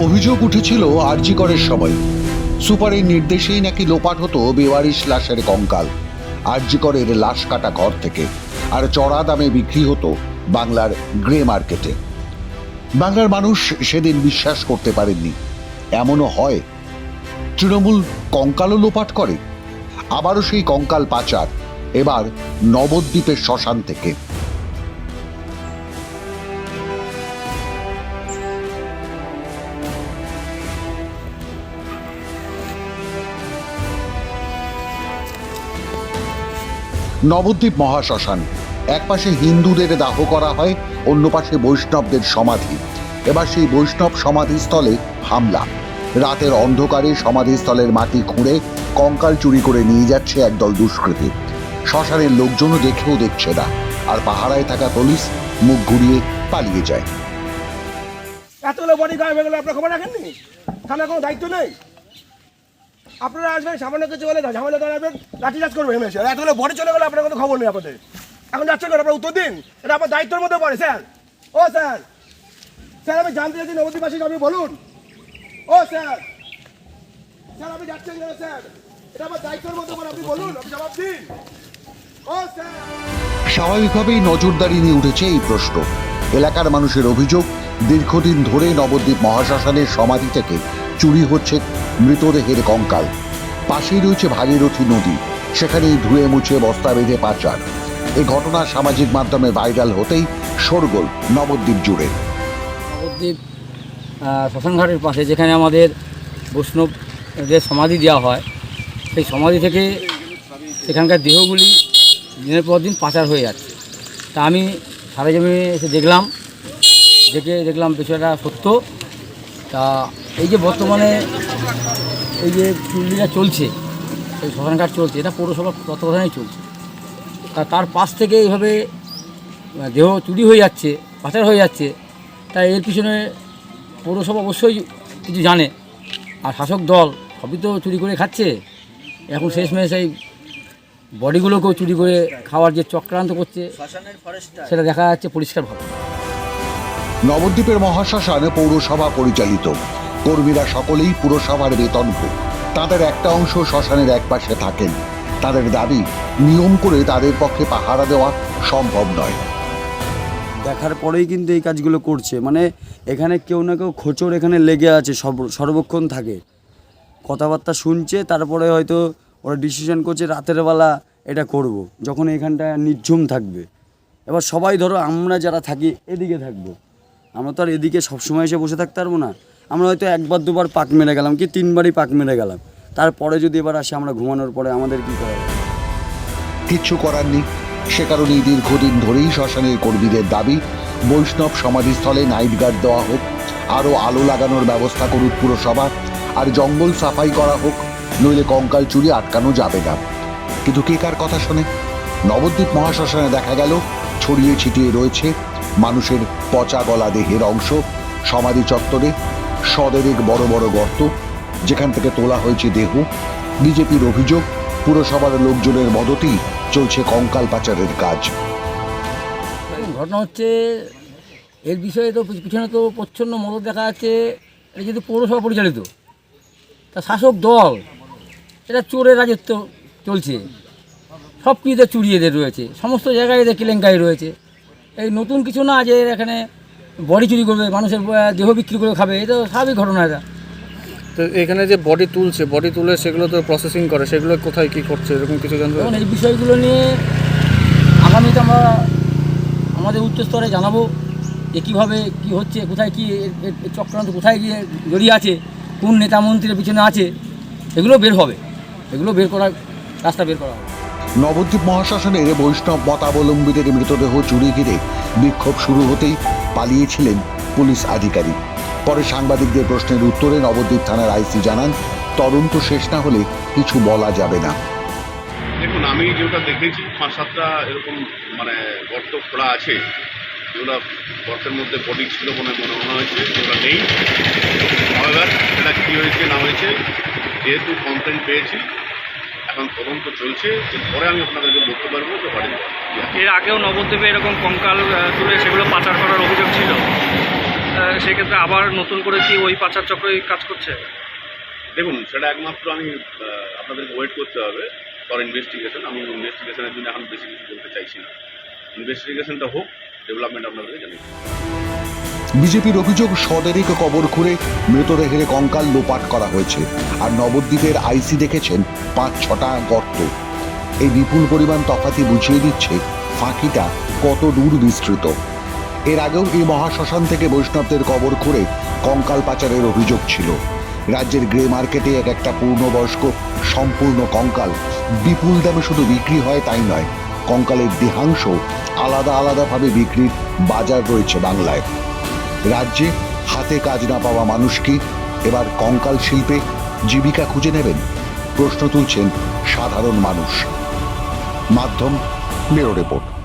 অভিযোগ উঠেছিল আরজিকরের সময়। সুপারের নির্দেশেই নাকি লোপাট হতো বেওয়ারিশ লাশের কঙ্কাল। আরজিকরের লাশ কাটা ঘর থেকে, আর চড়া দামে বিক্রি হতো বাংলার গ্রে মার্কেটে। বাংলার মানুষ সেদিন বিশ্বাস করতে পারেননি। এমনও হয়। তৃণমূল কঙ্কালও লোপাট করে। আবারও সেই কঙ্কাল পাচার, এবার নবদ্বীপের শ্মশান থেকে। নবদ্বীপ মহাশ্মশান। এক পাশে হিন্দুদের দাহ করা হয়, অন্য পাশে বৈষ্ণবদের সমাধি। এবার সেই বৈষ্ণব সমাধিস্থলে হামলা। রাতের অন্ধকারে সমাধিস্থলের মাটি খুঁড়ে কঙ্কাল চুরি করে নিয়ে যাচ্ছে একদল দুষ্কৃতী। শ্মশানের লোকজনও দেখেও দেখছে না। আর পাহারায় থাকা পুলিশ মুখ ঘুরিয়ে পালিয়ে যায়। এতগুলো বডি গায়েব হয়ে গেলে আপনার খবর রাখেননি? থানার কোনো দায়িত্ব নেই? আপনারা আসবেন, সামান্য কিছু না ঝামেলা দাঁড়াবেন লাঠিচার্জ করবে আর এতগুলো বডি চলে গেলে আপনার কোনো খবর নেই আপনাদের। এখন যাচ্ছেন কেন? আপনার উত্তর দিন। এটা আপনার দায়িত্বের মধ্যে পড়ে, স্যার। ও, স্যার। স্যার, আমি জানতে চাইছি নবদ্বীপবাসীকে আপনি বলুন। ও, স্যার। স্যার, আপনি যাচ্ছেন কেন, স্যার? এটা আমার দায়িত্বের মধ্যে পড়ে, আপনি বলুন জবাব দিন। ও, স্যার। স্বাভাবিকভাবেই নজরদারি নিয়ে উঠেছে এই প্রশ্ন। এলাকার মানুষের অভিযোগ, দীর্ঘদিন ধরে নবদ্বীপ মহাশ্মশানের সমাধি থেকে চুরি হচ্ছে মৃতদেহের কঙ্কাল। পাশেই রয়েছে ভাগীরথী নদী। সেখানেই ধুয়ে মুছে বস্তা বেঁধে পাচার। এই ঘটনা সামাজিক মাধ্যমে ভাইরাল হতেই শোরগোল নবদ্বীপ জুড়ে। নবদ্বীপ শ্মশানঘাটের পাশে যেখানে আমাদের বৈষ্ণবদের সমাধি দেওয়া হয়, সেই সমাধি থেকে সেখানকার দেহগুলি দিনের পর দিন পাচার হয়ে যাচ্ছে। তা আমি সারা জমি এসে দেখলাম, দেখে দেখলাম বিষয়টা সত্য। তা এই যে বর্তমানে এই যে চুল্লিটা চলছে এই শ্মশানঘাট চলছে এটা পৌরসভার তত্ত্বাবধানেই চলছে। তা তার পাশ থেকে এইভাবে দেহ চুরি হয়ে যাচ্ছে পাচার হয়ে যাচ্ছে তাই এর পিছনে পৌরসভা অবশ্যই কিছু জানে। আর শাসক দল সবই তো চুরি করে খাচ্ছে। এখন শেষমেশ এই বডিগুলোকেও চুরি করে খাওয়ার যে চক্রান্ত করছে সেটা দেখা যাচ্ছে পরিষ্কারভাবে। নবদ্বীপের মহাশ্মশান পৌরসভা পরিচালিত। কর্মীরা সকলেই পুরসভার বেতনভোগ তাদের একটা অংশ শ্মশানের একপাশে থাকেন। তাদের দাবি, নিয়ম করে তাদের পক্ষে পাহারা দেওয়া সম্ভব নয়। দেখার পরেই কিন্তু এই কাজগুলো করছে। মানে এখানে কেউ না কেউ খোঁচর এখানে লেগে আছে সর্বক্ষণ থাকে। কথাবার্তা শুনছে, তারপরে হয়তো ওরা ডিসিশন করছে রাতের বেলা এটা করব। যখন এখানটা নির্ঝুম থাকবে। এবার সবাই ধরো আমরা যারা থাকি, এদিকে থাকব। আমরা তো আর এদিকে সবসময় এসে বসে থাকতে পারব না। আমরা হয়তো একবার দুবার পাক মেরে গেলাম কি তিনবারই পাক মেরে গেলাম। তারপরে যদি এবার আসে আমরা ঘুমানোর পরে আমাদের কী করা? কিচ্ছু করার নেই। সে কারণেই দীর্ঘদিন ধরেই শ্মশানের কর্মীদের দাবি, বৈষ্ণব সমাধিস্থলে নাইট গার্ড দেওয়া হোক, আরও আলো লাগানোর ব্যবস্থা করুক পুরসভা, আর জঙ্গল সাফাই করা হোক, নইলে কঙ্কাল চুরি আটকানো যাবে না। কিন্তু কে কার কথা শোনে? নবদ্বীপ মহাশ্মশানে দেখা গেল, ছড়িয়ে ছিটিয়ে রয়েছে মানুষের পচা গলা দেহের অংশ, সমাধি চত্বরে সদেরেক বড় বড় গর্ত, যেখান থেকে তোলা হয়েছে দেহ, বিজেপির অভিযোগ, পুরসভার লোকজনের মদতেই চলছে কঙ্কাল পাচারের কাজ। ঘটনা হচ্ছে, এর বিষয়ে তো পিছনে তো প্রচ্ছন্ন মদত দেখা যাচ্ছে, এটা যেহেতু পৌরসভা পরিচালিত, তা শাসক দল, এটা চোরের রাজত্ব চলছে। সব কিছুতে চুরি এদের রয়েছে, সমস্ত জায়গায় এদের কেলেঙ্কারি রয়েছে। এই নতুন কিছু না যে এখানে বডি চুরি করবে মানুষের দেহ বিক্রি করে খাবে এটা তো স্বাভাবিক ঘটনা এটা। তো এখানে যে বডি তুলছে বডি তুলে সেগুলো তো প্রসেসিং করে সেগুলো কোথায় কি করছে এরকম কিছু জানতে এই বিষয়গুলো নিয়ে আগামীতে আমরা আমাদের উচ্চ স্তরে জানাব যে কীভাবে কী হচ্ছে কোথায় কী চক্রান্ত কোথায় গিয়ে জড়িয়ে আছে কোন নেতা মন্ত্রীর পিছনে আছে এগুলো বের হবে। এগুলো বের করার রাস্তা বের করা হবে। নবদ্বীপ মহাশ্মশানের বৈষ্ণব মতাবলম্বীদের মৃতদেহ চুরি ঘিরে বিক্ষোভ শুরু হতেই পালিয়েছিলেন পুলিশ আধিকারিক। পরে সাংবাদিকদের প্রশ্নের উত্তরে নবদ্বীপ থানার আইসি জানান, তদন্ত শেষ না হলে কিছু বলা যাবে না। দেখুন, আমি যেটা দেখেছি, পাঁচ সাতটা এরকম মানে গর্ত খোলা আছে। যেগুলো গর্তের মধ্যে বডি ছিল বলে মনে মনে হয়েছে যেগুলো নেই। সেটা কী হয়েছে, না হয়েছে, যেহেতু কমপ্লেন পেয়েছি এখন তদন্ত চলছে এরপরে আমি আপনাদেরকে বলতে পারব যে বাড়ি। এর আগেও নবদ্বীপে এরকম কঙ্কাল তুলে সেগুলো পাচার করার অভিযোগ ছিল। সেক্ষেত্রে আবার নতুন করে কি ওই পাচার চক্রই কাজ করছে? দেখুন সেটা একমাত্র আমি আপনাদেরকে ওয়েট করতে হবে ফর ইনভেস্টিগেশন আমি ইনভেস্টিগেশনের জন্য এখন বেশি কিছু বলতে চাইছি না। ইনভেস্টিগেশনটা হোক ডেভেলপমেন্ট আপনাদেরকে জানিয়ে। বিজেপির অভিযোগ, সদেরিক কবর খুঁড়ে মৃতদেহের কঙ্কাল লোপাট করা হয়েছে। আর নবদ্বীপের আইসি দেখেছেন পাঁচ ছটা গর্ত। এই বিপুল পরিমাণ তফাতি বুঝিয়ে দিচ্ছে ফাঁকিটা কত দূর বিস্তৃত। এর আগেও এই মহাশ্মশান থেকে বৈষ্ণবদের কবর খুঁড়ে কঙ্কাল পাচারের অভিযোগ ছিল। রাজ্যের গ্রে মার্কেটে এক একটা পূর্ণবয়স্ক সম্পূর্ণ কঙ্কাল বিপুল দামে শুধু বিক্রি হয় তাই নয়, কঙ্কালের দেহাংশ আলাদা আলাদাভাবে বিক্রির বাজার রয়েছে বাংলায়। রাজ্যে হাতে কাজ না পাওয়া মানুষকে এবার কঙ্কাল শিল্পে জীবিকা খুঁজে নেবেন? প্রশ্ন তুলছেন সাধারণ মানুষ। মাধ্যম মেরো রিপোর্ট।